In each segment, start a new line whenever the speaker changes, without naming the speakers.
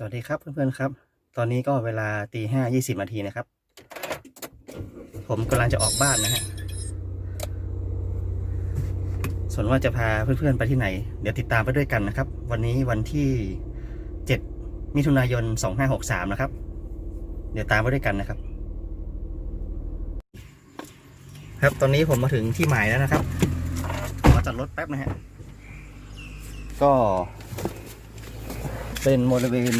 สวัสดีครับเพื่อนๆครับ ตอนนี้ก็เวลาตีห้ายี่สิบนาทีนะครับ ผมกำลังจะออกบ้านนะฮะส่วนว่าจะพาเพื่อนๆไปที่ไหน เดี๋ยวติดตามไปด้วยกันนะครับ วันนี้วันที่เจ็ดมิถุนายนสองห้าหกสามนะครับ เดี๋ยวตามไปด้วยกันนะครับ ครับตอนนี้ผมมาถึงที่หมายแล้วนะครับขอจอดรถแป๊บนะฮะก็ เป็นบริเวณ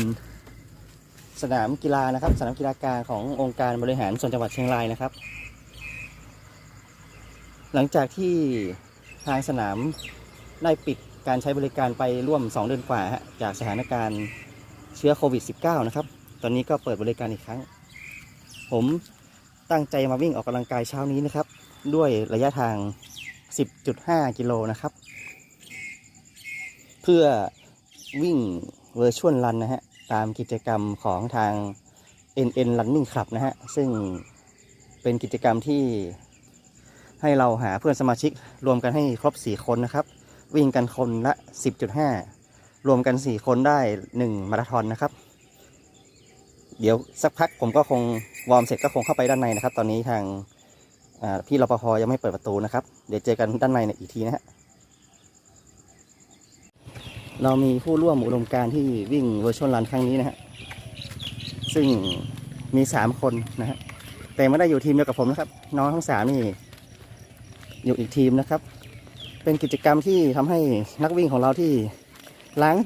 สนามกีฬานะครับ สนามกีฬากลางขององค์การบริหารส่วนจังหวัดเชียงรายนะครับ หลังจากที่ทางสนามได้ปิดการใช้บริการไปร่วม 2 เดือนกว่าจากสถานการณ์เชื้อโควิด -19 นะครับ ตอนนี้ก็เปิดบริการอีกครั้ง ผมตั้งใจมาวิ่งออกกำลังกายเช้านี้นะครับ ด้วยระยะทาง 10.5 กิโลนะครับ เพื่อวิ่ง เวอร์ชวลรันนะฮะ ตามกิจกรรมของทาง NN Running Club นะฮะ ซึ่งเป็นกิจกรรมที่ให้เราหาเพื่อนสมาชิกรวมกันให้ครบ 4 คนนะครับ วิ่งกันคนละ 10.5 รวมกัน 4 คนได้ 1 มาราธอนนะครับ เดี๋ยวสักพักผมก็คงวอร์มเสร็จก็คงเข้าไปด้านในนะครับ ตอนนี้ทางพี่รปภยังไม่เปิดประตูนะครับ เดี๋ยวเจอกันด้านในอีกทีนะฮะ เรามีผู้ร่วมอุดมการที่วิ่งเวอร์ชวลรันครั้งนี้นะฮะ ซึ่งมีสามคนนะฮะ แต่ไม่ได้อยู่ทีมเดียวกับผมนะครับ น้องทั้งสามนี่อยู่อีกทีมนะครับ เป็นกิจกรรมที่ทำให้นักวิ่งของเราที่ล้าง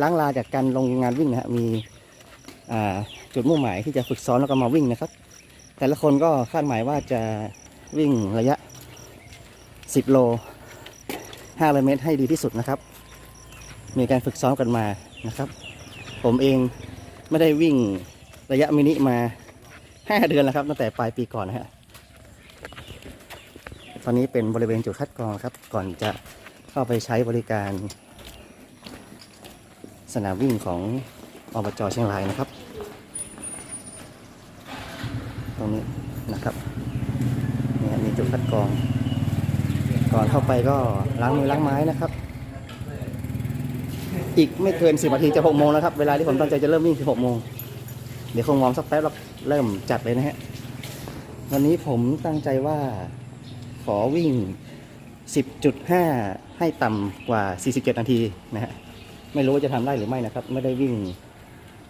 ล้างลาจากการลงงานวิ่งนะฮะ มีจุดมุ่งหมายที่จะฝึกซ้อมแล้วก็มาวิ่งนะครับ แต่ละคนก็คาดหมายว่าจะวิ่งระยะ 10 โล500เมตรให้ดีที่สุดนะครับ มีการฝึกซ้อมกันมานะครับ ผมเองไม่ได้วิ่งระยะมินิมา 5 เดือนแล้วครับ ตั้งแต่ปลายปีก่อนนะฮะตอนนี้เป็นบริเวณจุดคัดกรองครับ ก่อนจะเข้าไปใช้บริการ สนามวิ่งของอบจเชียงรายนะครับ ตรงนี้นะครับนี่มีจุดคัดกรอง ก่อนเข้าไปก็ล้างมือล้างไม้นะครับ อีกไม่เกินสิบนาทีจะหกโมงแล้วครับ เวลาที่ผมตั้งใจจะเริ่มวิ่งคือหกโมง เดี๋ยวคงวอร์มสักแป๊บแล้วเริ่มจัดเลยนะฮะ วันนี้ผมตั้งใจว่าขอวิ่ง 10.5 ให้ต่ำกว่า 47 นาทีนะฮะ ไม่รู้ว่าจะทำได้หรือไม่นะครับ ไม่ได้วิ่ง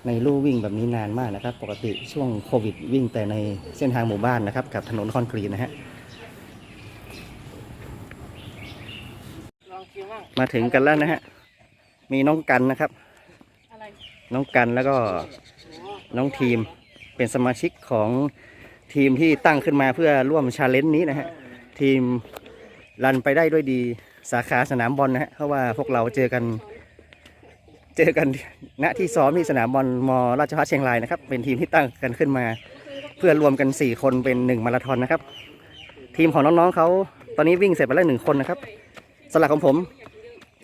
ในลู่วิ่งแบบนี้นานมากนะครับ ปกติช่วงโควิดวิ่งแต่ในเส้นทางหมู่บ้านนะครับ กับถนนคอนกรีตนะฮะมาถึงกันแล้วนะฮะ มีน้องกันนะครับ น้องกันแล้วก็น้องทีมเป็นสมาชิกของทีมที่ตั้งขึ้นมาเพื่อร่วมชาเลนจ์นี้นะฮะทีมรันไปได้ด้วยดีสาขาสนามบอลนะฮะเพราะว่าพวกเราเจอกันเจอกันณที่ซ้อมที่สนามบอลมราชพัฒเชียงรายนะครับ เป็นทีมที่ตั้งกันขึ้นมา เพื่อรวมกัน 4 คนเป็น 1 มาราธอนนะครับ ทีมของน้องๆเขาตอนนี้วิ่งเสร็จไปแล้วหนึ่งคนนะครับสลักของผม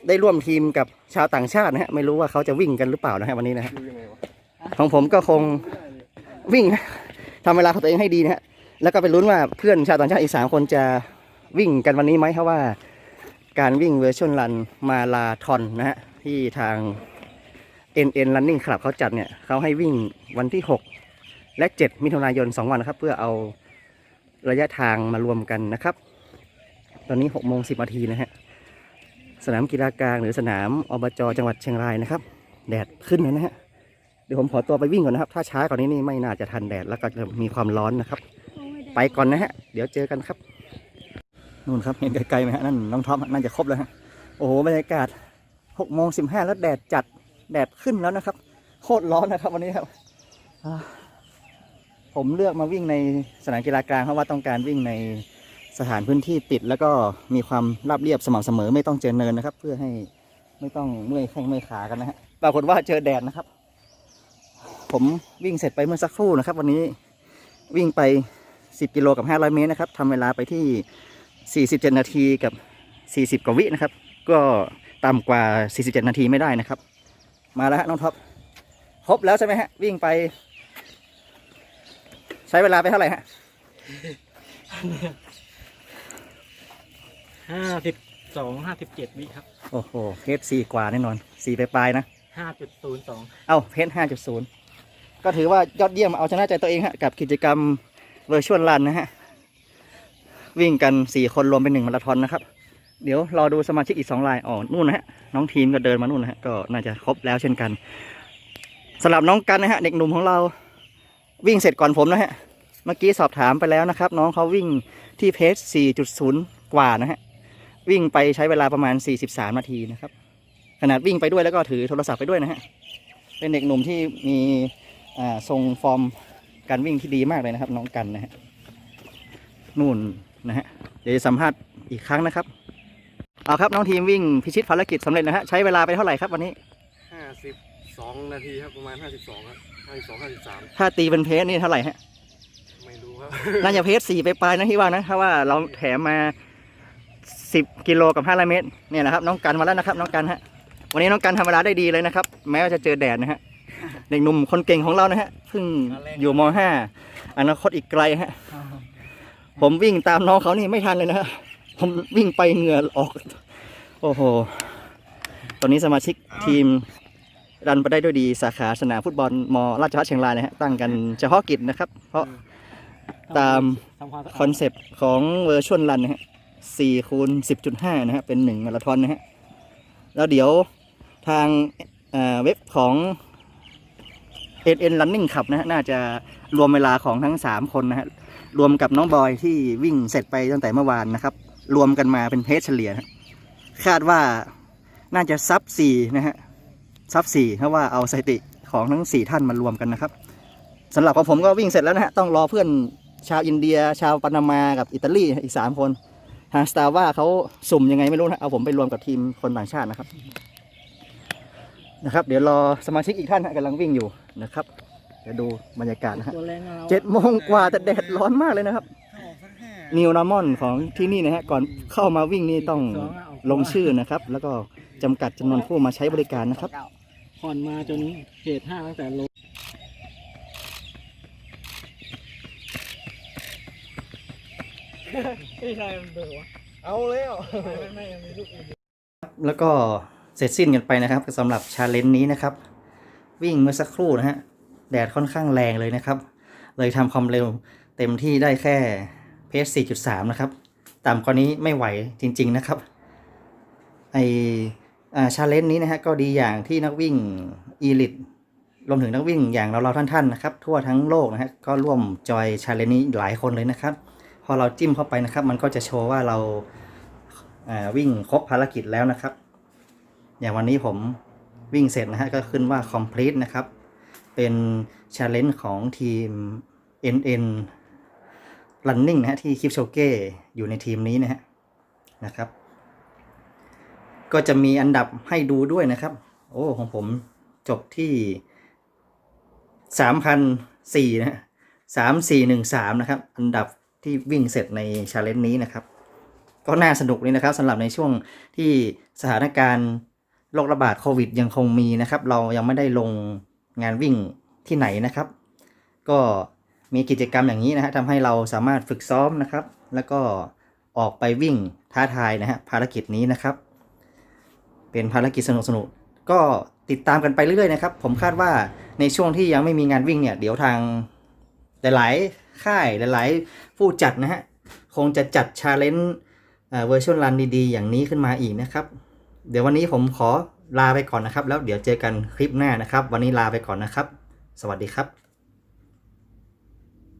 ได้ร่วมทีมกับชาวต่างชาตินะฮะไม่รู้ว่าเขาจะวิ่งกันหรือเปล่านะฮะวันนี้นะฮะของผมก็คงวิ่งทำเวลาของตัวเองให้ดีนะฮะแล้วก็ไปลุ้นว่าเพื่อนชาวต่างชาติอีกสามคนจะวิ่งกันวันนี้ไหมเพราะว่าการวิ่งเวอร์ชวลรันมาลาทอนนะฮะที่ทาง NN Running Club เขาจัดเนี่ยเขาให้วิ่งวันที่ 6 และ 7 มิถุนายน 2 วันนะครับ เพื่อเอาระยะทางมารวมกันนะครับ ตอนนี้6โมง10นาทีนะฮะ สนามกีฬากลางหรือสนามอบจจังหวัดเชียงรายนะครับ แดดขึ้นเลยนะฮะเดี๋ยวผมขอตัวไปวิ่งก่อนนะครับ ถ้าช้ากว่านี้นี่ไม่น่าจะทันแดดแล้วก็จะมีความร้อนนะครับ ไปก่อนนะฮะ เดี๋ยวเจอกันครับ นู่นครับเห็นไกลๆไหมฮะนั่นน้องท็อปน่าจะครบแล้วฮะโอ้โหบรรยากาศ6โมง15แล้วแดดจัดแดดขึ้นแล้วนะครับ โคตรร้อนนะครับวันนี้ครับผมเลือกมาวิ่งในสนามกีฬากลางเพราะว่าต้องการวิ่งใน สถานพื้นที่ปิดแล้วก็มีความราบเรียบสม่ำเสมอไม่ต้องเจอเนินนะครับ เพื่อให้ไม่ต้องเมื่อยแข้งเมื่อยขากันนะฮะปรากฏว่าเจอแดดนะครับ ผมวิ่งเสร็จไปเมื่อสักครู่นะครับ วันนี้วิ่งไป 10 กิโลกับ 500 เมตรนะครับทำเวลาไปที่ 47 นาทีกับ 40 กว่าวินะครับ ก็ต่ำกว่า 47 นาทีไม่ได้นะครับ มาแล้วฮะน้องท็อปครบแล้วใช่ไหมฮะวิ่งไป ใช้เวลาไปเท่าไหร่ฮะ
ห้าสิบสองห้าสิบเจ็ดวิครับ
โอ้โหเคสสี่กว่าแน่นอนสี่ไปปลายๆนะ
ห้าจุดศูนย์สอง
เอาเพชร5.0ก็ถือว่ายอดเยี่ยมเอาชนะใจตัวเองฮะกับกิจกรรมเวอร์ชวลรันนะฮะ วิ่งกัน4คนรวมเป็นหนึ่งมาราธอนนะครับ เดี๋ยวรอดูสมาชิกอีก2รายอ๋อนู่นนะฮะน้องทีมก็เดินมานู่นนะฮะก็น่าจะครบแล้วเช่นกันสำหรับน้องกันนะฮะเด็กหนุ่มของเราวิ่งเสร็จก่อนผมนะฮะเมื่อกี้สอบถามไปแล้วนะครับ น้องเขาวิ่งที่เพจ4.0 กว่านะฮะ วิ่งไปใช้เวลาประมาณ 43 นาทีนะครับ ขนาดวิ่งไปด้วยแล้วก็ถือโทรศัพท์ไปด้วยนะฮะ เป็นเด็กหนุ่มที่มีอ่าทรงฟอร์มการวิ่งที่ดีมากเลยนะครับ น้องกันนะฮะนู่นนะฮะเดี๋ยวจะสัมภาษณ์อีกครั้งนะครับ เอาครับน้องทีมวิ่งพิชิตภารกิจสำเร็จนะฮะใช้เวลาไปเท่าไหร่ครับวันนี้
ห้าสิบสองนาทีครับประมาณห้าสิบสองครับห้าสิบสองห้าสิบสาม
ถ้าตีเป็นเพจนี่เท่าไหร่ฮะ
ไม่รู้ครับ
น่าจะเพจสี่ไปปลายๆนะที่ว่านะถ้าว่าเราแถมมา สิบกิโลกับห้าร้อยเมตรเนี่ยนะครับน้องกันมาแล้วนะครับน้องกันฮะวันนี้น้องกันทำเวลาได้ดีเลยนะครับ แม้ว่าจะเจอแดดนะฮะเด็กหนุ่มคนเก่งของเรานะฮะเพิ่งอยู่มห้าอนาคตอีกไกลฮะผมวิ่งตามน้องเขานี่ไม่ทันเลยนะฮะผมวิ่งไปเหงื่อออก โอ้โห ตอนนี้สมาชิกทีมรันไปได้ด้วยดีสาขาสนามฟุตบอลมราชภัฏเชียงรายนะฮะตั้งกันเฉพาะกิจนะครับ เพราะตาม
ทำความสะ
ค
อา
อ
ด
นเซปต์ของเวอร์ชวลรันนะฮะ สี่คูณสิบจุดห้านะฮะ เป็นหนึ่งมาราธอนนะฮะ แล้วเดี๋ยวทางเอ่อเว็บของ NN Running Club นะฮะ น่าจะรวมเวลาของทั้ง 3 คนนะฮะ รวมกับน้องบอยที่วิ่งเสร็จไปตั้งแต่เมื่อวานนะครับ รวมกันมาเป็นเพจเฉลี่ยนะคาดว่าน่าจะซับสี่นะฮะ ซับสี่เพราะว่าเอาสถิติของทั้ง 4 ท่านมารวมกันนะครับสำหรับของผมก็วิ่งเสร็จแล้วนะฮะ ต้องรอเพื่อนชาวอินเดีย ชาวปานามากับอิตาลีอีก 3 คน ทางสตาร์ว่าเขาสุ่มยังไงไม่รู้นะเอาผมไปรวมกับทีมคนต่างชาตินะครับ นะครับ เดี๋ยวรอสมาชิกอีกท่านฮะกำลังวิ่งอยู่นะครับเดี๋ยวดูบรรยากาศนะฮะ
ตัวแรงเรา
เจ็ดโมงกว่าแต่แดดร้อนมากเลยนะครับนิวนามอนของที่นี่นะฮะก่อนเข้ามาวิ่งนี่ต้องลงชื่อนะครับ แล้วก็จำกัดจำนวนผู้มาใช้บริการนะครับ
ผ่อนมาจนเขตห้าตั้งแต่โล ไม่ใช่มันเบอร์วะ
เอาแล้ว
ไม่ไม่ไม่ยังมีลูกอื่น
แล้วก็เสร็จสิ้นกันไปนะครับสำหรับชาเลนจ์นี้นะครับ วิ่งเมื่อสักครู่นะฮะแดดค่อนข้างแรงเลยนะครับ เลยทำความเร็วเต็มที่ได้แค่เพจ4.3 นะครับ ต่ำกว่านี้ไม่ไหวจริง ๆนะครับไอชาเลนจ์นี้นะฮะก็ดีอย่างที่นักวิ่งอีลิตรวมถึงนักวิ่งอย่างเราๆท่านๆนะครับ ทั่วทั้งโลกนะฮะก็ร่วมจอยชาเลนจ์นี้หลายคนเลยนะครับพ อเราจิ้มเข้าไปนะครับ มันก็จะโชว์ว่าเราอ่าวิ่งครบภารกิจแล้วนะครับ อย่างวันนี้ผมวิ่งเสร็จนะฮะก็ขึ้นว่า complete นะครับ เป็น challenge ของทีม NN Running นะฮะที่คิปโชเก้อยู่ในทีมนี้นะฮะนะครับ ก็จะมีอันดับให้ดูด้วยนะครับ โอ้ของผมจบที่สามพันสี่นะสามสี่หนึ่งสามนะครับ อันดับ ที่วิ่งเสร็จในชาเลนจ์นี้นะครับ ก็น่าสนุกเลยนะครับสำหรับในช่วงที่สถานการณ์โรคระบาดโควิดยังคงมีนะครับ เรายังไม่ได้ลงงานวิ่งที่ไหนนะครับ ก็มีกิจกรรมอย่างนี้นะฮะทำให้เราสามารถฝึกซ้อมนะครับ แล้วก็ออกไปวิ่งท้าทายนะฮะภารกิจนี้นะครับ เป็นภารกิจสนุกๆก็ติดตามกันไปเรื่อยๆนะครับ ผมคาดว่าในช่วงที่ยังไม่มีงานวิ่งเนี่ย เดี๋ยวทาง หลายๆค่ายหลายๆ ผู้จัดนะฮะ คงจะจัดชาเลนจ์เวอร์ชวลรันดีๆ อย่างนี้ขึ้นมาอีกนะครับ เดี๋ยววันนี้ผมขอลาไปก่อนนะครับ แล้วเดี๋ยวเจอกันคลิปหน้านะครับ วันนี้ลาไปก่อนนะครับ สวัสดีครับ